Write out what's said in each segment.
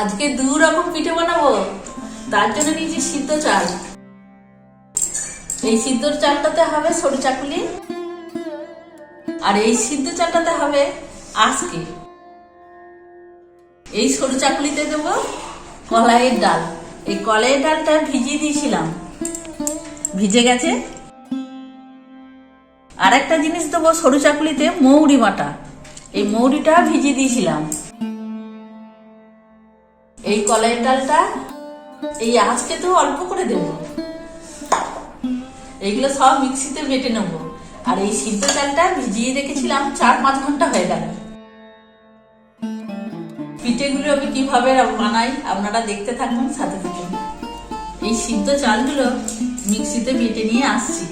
আজকে দু রকম পিঠে বানাবো। তার জন্য নিয়েছি সিদ্ধ চাল। এই সিদ্ধ চালটাতে হবে সরু চাকুলি। আর এই সিদ্ধ চালটাতে হবে আজকে এই সরু চাকুলিতে দেবো কলাইয়ের ডাল। এই কলাইয়ের ডালটা ভিজিয়ে দিয়েছিলাম। ভিজে গেছে। আর একটা জিনিস দেবো সরু চাকুলিতে, মৌরি বাটা। এই মৌরিটা ভিজিয়ে দিয়েছিলাম। এই কলাই ডালটা, এই আজকে তো অল্প করে দেব। এইগুলো সব মিক্সিতে বেটে নেব। আর এই সিদ্ধ চালটা ভিজিয়ে রেখেছিলাম চার পাঁচ ঘণ্টা হয়ে গেল। পিঠেগুলো আমি কীভাবে বানাই আপনারা দেখতে থাকুন, সাথে থাকুন। এই সিদ্ধ চালগুলো মিক্সিতে বেটে নিয়ে আসছি।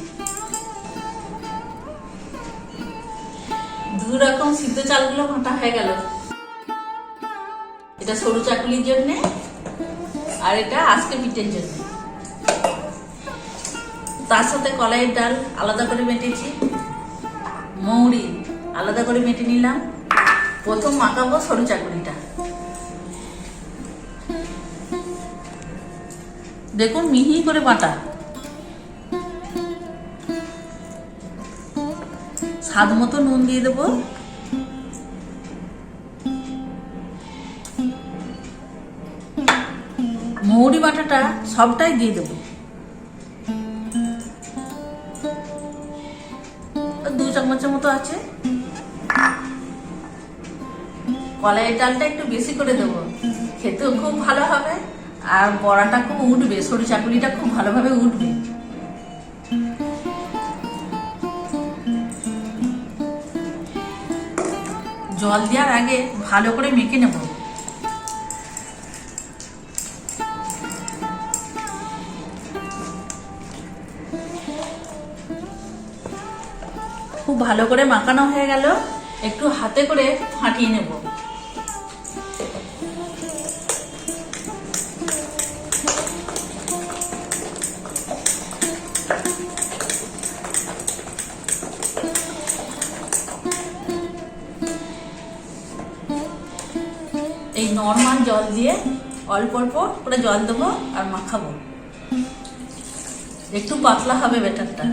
দু রকম সিদ্ধ চালগুলো ঘাঁটা হয়ে গেল। এটা সরু চাকুলির জন্য, আর এটা আজকে পিঠের জন্য। তার সাথে কলাইয়ের ডাল আলাদা করে মেটেছি। মৌরি আলাদা করে মেটে নিলাম। প্রথম মাখাবো সরু চাকুলিটা। দেখুন, মিহি করে বাটা। স্বাদ মতো নুন দিয়ে দেবো। মৌরি বাটাটা সবটাই দিয়ে দেবো। দু চামচের মতো আছে। কলাইয়ের ডালটা একটু বেশি করে দেবো। খেতেও খুব ভালো হবে আর বড়াটা খুব উঠবে সরু চাকুলিটা খুব ভালোভাবে উঠবে। জল দেওয়ার আগে ভালো করে মেখে নেব। ভালো করে মাখানো হয়ে গেল। একটু হাতে করে ফাটিয়ে নেব। এই নর্মাল জল দিয়ে অল্প অল্প করে জল দেবো আর মাখাবো। একটু পাতলা হবে ব্যাটারটা।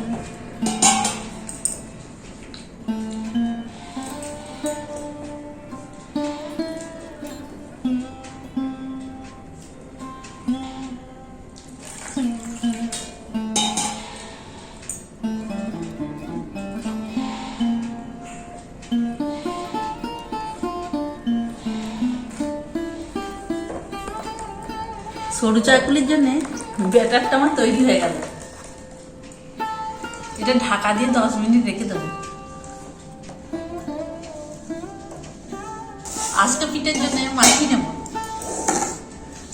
সরু চাকুলির জন্য ব্যাটারটা আমার তৈরি হয়ে গেল। এটা ঢাকা দিয়ে দশ মিনিট রেখে দেবো। আজকে পিঠের জন্য মাখিয়ে নেব।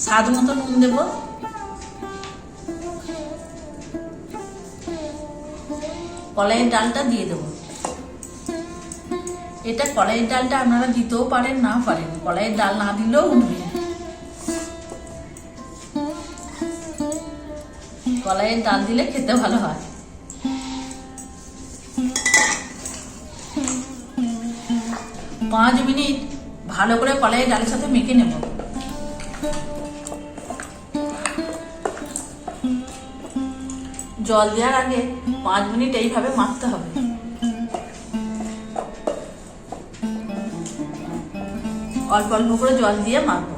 স্বাদ মতো নুন দেব। কলাইয়ের ডালটা দিয়ে দেবো। এটা কলাইয়ের ডালটা আপনারা দিতেও পারেন, না পারেন। কলাইয়ের ডাল না দিলেও উঠবে। কলাইয়ের ডাল দিলে খেতে ভালো হয়। পাঁচ মিনিট ভালো করে কলাইয়ের ডালের সাথে মেখে নেব। জল দেওয়ার আগে পাঁচ মিনিট এইভাবে মাখতে হবে। অল্প অল্প করে জল দিয়ে মাখবো।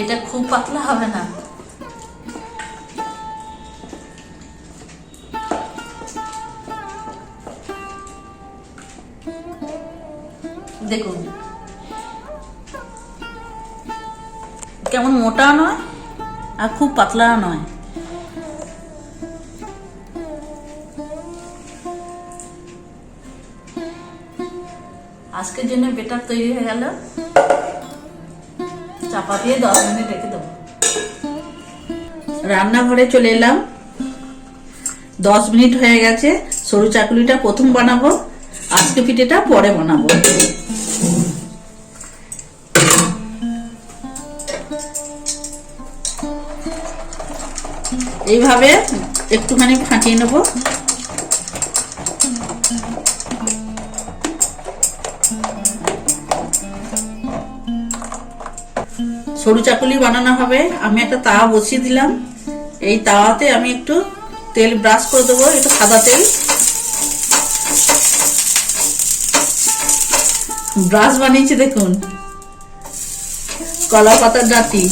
এটা খুব পাতলা হবে না। দেখুন। কেমন মোটা নয় আর খুব পাতলা নয়। আজকের জন্য বেটার তৈরি হয়ে গেল। চাপা দিয়ে দশ মিনিট রেখে দেবো। রান্নাঘরে চলে এলাম। দশ মিনিট হয়ে গেছে, সরু চাকুলিটা প্রথম বানাবো, আজকে পিঠেটা পরে বানাবো। এইভাবে একটুখানি ফাটিয়ে নেব। সরু চাকুলি বানানো হবে। আমি একটা তাওয়া বসিয়ে দিলাম। এই তাওয়াতে আমি একটু তেল ব্রাশ করে দেবো, একটু সাদা তেল। ব্রাশ বানিয়েছি দেখুন। কলা পাতার ডাটি।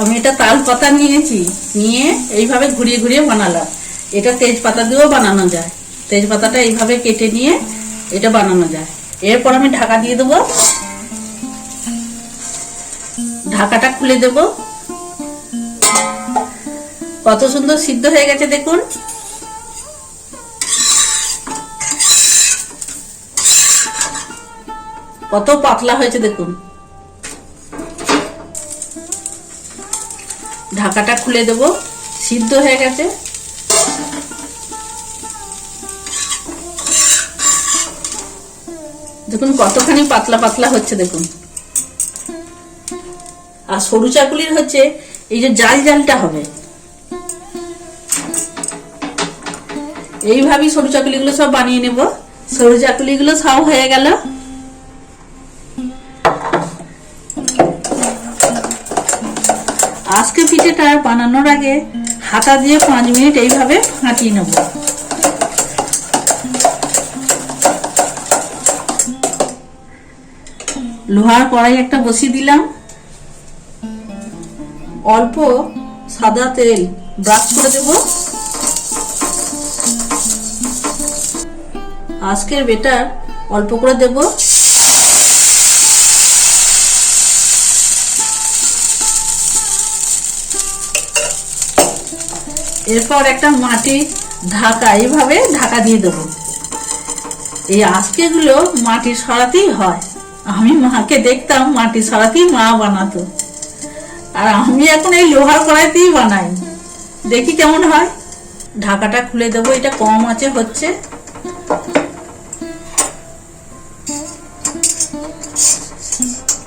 আমি এটা তাল পাতা নিয়েছি, নিয়ে এইভাবে ঘুরিয়ে ঘুরিয়ে বানালাম। এটা তেজপাতা দিয়েও বানানো যায়। তেজপাতাটা এইভাবে কেটে নিয়ে এটা বানানো যায়। এরপর আমি ঢাকা দিয়ে দেবো। ঢাকাটা খুলে দেব। কত সুন্দর সিদ্ধ হয়ে গেছে, দেখুন। কত পাতলা হয়েছে, দেখুন। ঢাকাটা খুলে দেব। সিদ্ধ হয়ে গেছে। দেখুন কতখানি পাতলা পাতলা হচ্ছে, দেখুন। আর সরু চাকুলির হচ্ছে, এই যে জাল জালটা হবে। এইভাবেই সরু চাকুলিগুলো সব বানিয়ে নেব। সরু চাকুলিগুলো সব হয়ে গেল। আজকে পিঠেটা বানানোর আগে হাতা দিয়ে পাঁচ মিনিট এইভাবে ফাটিয়ে নেব। লোহার কড়াই একটা বসিয়ে দিলাম। অল্প সাদা তেল ব্রাশ করে দেব। আজকের বেটার অল্প করে দেব। এরপর একটা মাটি ঢাকা, এইভাবে ঢাকা দিয়ে দেবো। এই আজকেগুলো মাটি সরাতেই হয়। আমি মাকে দেখতাম মাটি সরাতেই মা বানাতো। আর আমি এখন এই লোহার কড়াইতেই বানাই। দেখি কেমন হয়। ঢাকাটা খুলে দেবো, এটা কম আছে, হচ্ছে।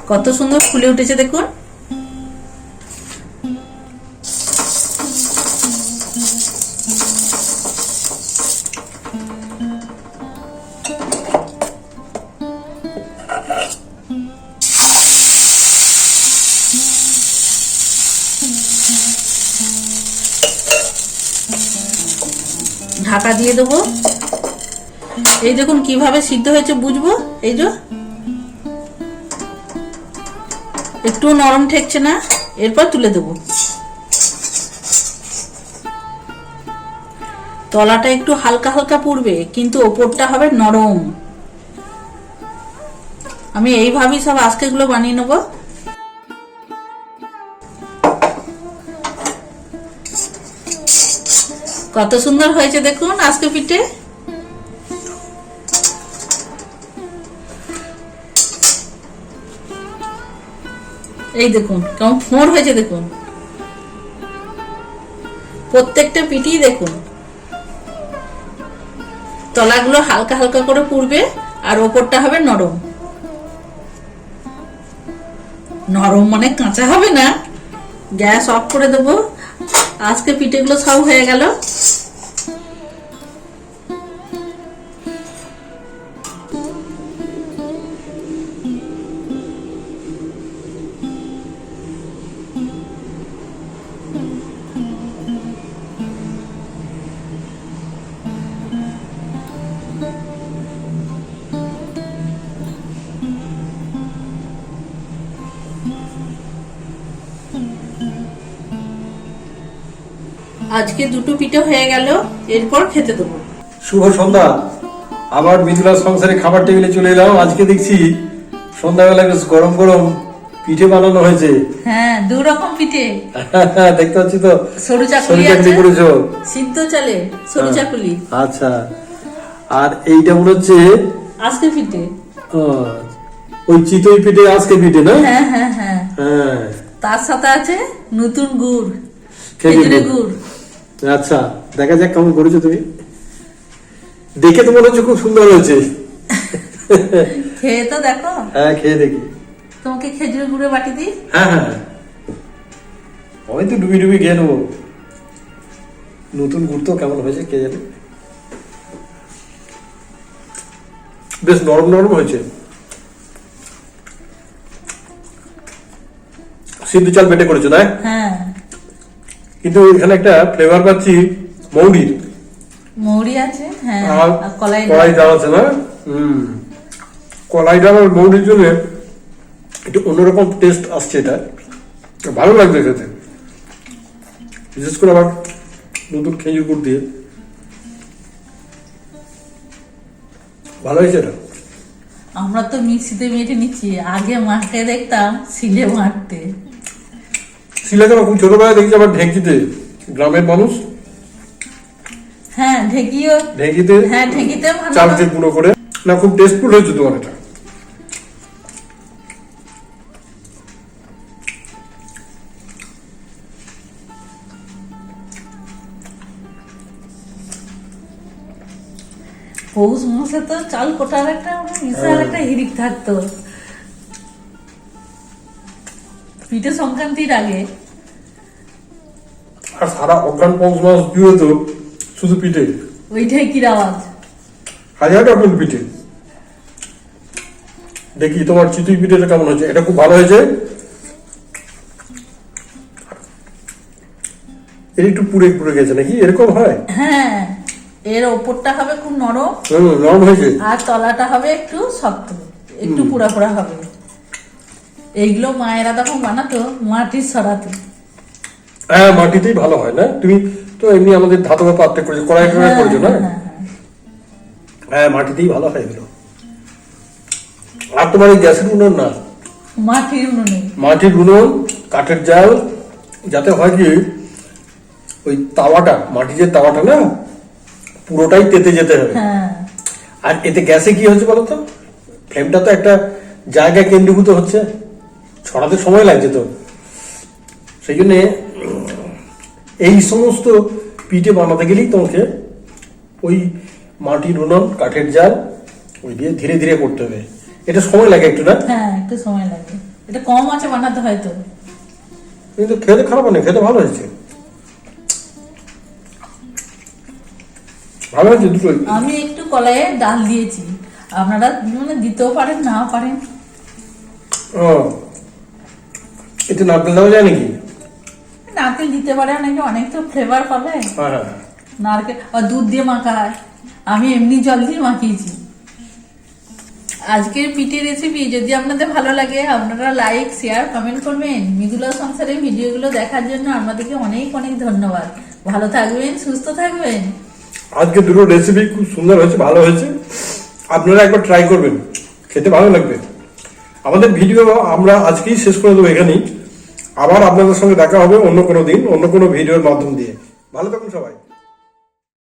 কত সুন্দর ফুলে উঠেছে, দেখুন। ঢাকা দিয়ে দেবো। এই দেখুন কীভাবে সিদ্ধ হয়েছে, বুঝব? এই যে। একটু নরম ঠেকছে না, এরপর তুলে দেবো। তলাটা একটু হালকা হালকা পুড়বে, কিন্তু ওপরটা হবে নরম। আমি এইভাবেই সব আজকেগুলো বানিয়ে নেব। কত সুন্দর হয়েছে দেখুন আজকে পিঠে। এই দেখুন, কেমন ফোঁড় হয়েছে দেখুন। প্রত্যেকটা পিঠি দেখুন। তলাগুলো হালকা হালকা করে পুড়বে আর ওপরটা হবে নরম। নরম মানে কাঁচা হবে না। গ্যাস অফ করে দেবো। আজকে পিঠেগুলো সব হয়ে গেল। আজকে দুটো পিঠে হয়ে গেল এরপর খেতে দেবো। শুভ সন্ধ্যা। আবার মিথুলার সংসারে খাবার টেবিলে চলে এলাম। আজকে দেখছি সন্ধ্যাবেলা বেশ গরম গরম পিঠে বানানো হয়েছে। হ্যাঁ দু রকম পিঠে। দেখতে পাচ্ছি তো। সরু চাকুলি আছে? করেছ? সিদ্ধ চালে সরু চাকুলি। আচ্ছা। আর এইটা মনে হচ্ছে আজকে পিঠে। ওই চিতই পিঠে আজকে পিঠে না? হ্যাঁ হ্যাঁ হ্যাঁ। হ্যাঁ। তার সাথে আছে নতুন গুড় খেজুর খেজুরের গুড়। আচ্ছা দেখা যাক কেমন করেছ তুমি। দেখে তো মনে হচ্ছে খুব সুন্দর হয়েছে। খেয়ে তো দেখো। হ্যাঁ খেয়ে দেখি। তোমাকে খেজুরের গুড়ে বাটি দিই? হ্যাঁ হ্যাঁ হ্যাঁ। আমি তো ডুবি ডুবি খেয়ে নেব। নতুন গুড় তো কেমন হয়েছে কে জানে। বেশ নরম নরম হয়েছে। সিদ্ধ চাল বেটে করেছ তাই? হ্যাঁ কিন্তু এখানে একটা ফ্লেভার পাচ্ছি মৌরির মৌরি আছে হ্যাঁ কলাই কলাই ডাল আছে না? হুম। কলাই ডাল আর মৌরির জন্য একটু অন্যরকম টেস্ট আসছে এটা। ভালো লাগবে খেতে। বিশেষ করে আবার নতুন খেজুর গুড় দিয়ে। ভালো হয়েছে এটা? আমরা তো মিক্সিতে মেটে নিচ্ছি। আগে মাকে দেখতাম সিলে মারতে। শিলাকে খুব ছোটবেলায় দেখছি আবার ঢেঁকিতে গ্রামের মানুষ। হ্যাঁ ঢেকিও ঢেঁকিতে হ্যাঁ ঢেকিতে ভালো চালকে গুঁড়ো করে। না খুব টেস্টফুল হয়েছে তোমার এটা। পৌষ মাসে তো চাল কোটার একটা হ্যাঁ। একটা হিরিক থাকতো। পিঠে সংক্রান্তির আগে আর সারা অজ্ঞান পৌষ মাস জুড়ে তো শুধু পিঠে। ওই ঢেকির আওয়াজ হাজার পিঠে। দেখি তোমার চিতুই পিঠেটা কেমন হয়েছে? এটা খুব ভালো হয়েছে। এর একটু পুড়ে পুড়ে গেছে নাকি? এরকম হয়? হ্যাঁ এর ওপরটা হবে খুব নরম। নরম হয়েছে। আর তলাটা হবে একটু শক্ত। একটু পোড়া পোড়া হবে। এইগুলো মায়েরা তখন বানাতো মাটির সরাতে হ্যাঁ মাটিতেই ভালো হয় না? তুমি তো এমনি আমাদের ধাতব পাত্রে করেছ কড়াই টড়াই করেছ না? হ্যাঁ, হ্যাঁ, হ্যাঁ। হ্যাঁ মাটিতেই ভালো হয় এগুলো। আর তোমার এই গ্যাসের উনুন না? মাটির উনুনে। মাটির উনুন কাঠের জাল যাতে হয় কি ওই তাওয়াটা মাটি যে তাওয়াটা না? পুরোটাই তেতে যেতে হবে। হ্যাঁ। আর এতে গ্যাসে কি হচ্ছে বলতো ফ্লেমটা তো একটা জায়গায় কেন্দ্রীভূত হচ্ছে। ছড়াতে সময় লাগছে তো। সেই জন্য এই সমস্ত পিঠে বানাতে গেলেই তোমাকে ওই মাটির উনুন কাঠের জাল ওই দিয়ে ধীরে ধীরে করতে হবে। এটা সময় লাগে একটু না? হ্যাঁ একটু সময় লাগে। এটা কম আছে বানাতে হয়তো। কিন্তু খেতে খারাপ না খেতে ভালো হয়েছে। ভালো হয়েছে দুটোই। আমি একটু কলাইয়ে ডাল দিয়েছি। আপনারা মানে দিতেও পারেন না পারেন। ও। এতে নারকেল দেওয়া যায় নাকি নারকেল দিতে পারে অনেকে অনেক তো ফ্লেভার পাবে। নারকেল আর দুধ দিয়ে মাখা হয়। আমি এমনি জল দিয়ে মাখিয়েছি। আজকের পিঠে রেসিপি যদি আপনাদের ভালো লাগে আপনারা লাইক শেয়ার কমেন্ট করবেন। মৃদুলা সংসারের ভিডিওগুলো দেখার জন্য আমাদেরকে অনেক অনেক ধন্যবাদ। ভালো থাকবেন সুস্থ থাকবেন। আজকে দুটো রেসিপি খুব সুন্দর হয়েছে ভালো হয়েছে। আপনারা একবার ট্রাই করবেন খেতে ভালো লাগবে। আমাদের ভিডিও আমরা আজকেই শেষ করে দেবো এখানেই। আবার আপনাদের সঙ্গে দেখা হবে অন্য কোনো দিন, অন্য কোনো ভিডিওর মাধ্যম দিয়ে। ভালো থাকুন সবাই।